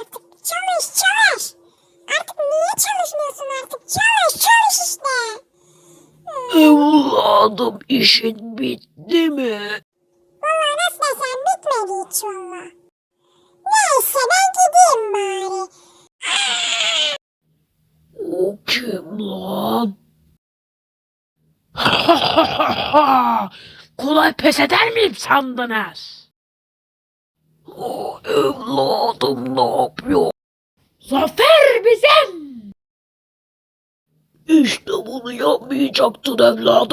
artık. Çalış çalış. Artık niye çalışmıyorsun artık? Çalış çalış işte. Evladım işin bitti mi? Valla nasıl desem bitmedi hiç valla. Neyse ben gideyim bari. O kim lan? Kolay pes eder miyim sandınız? O Zafer bizim! İşte bunu yapmayacaktın evladım.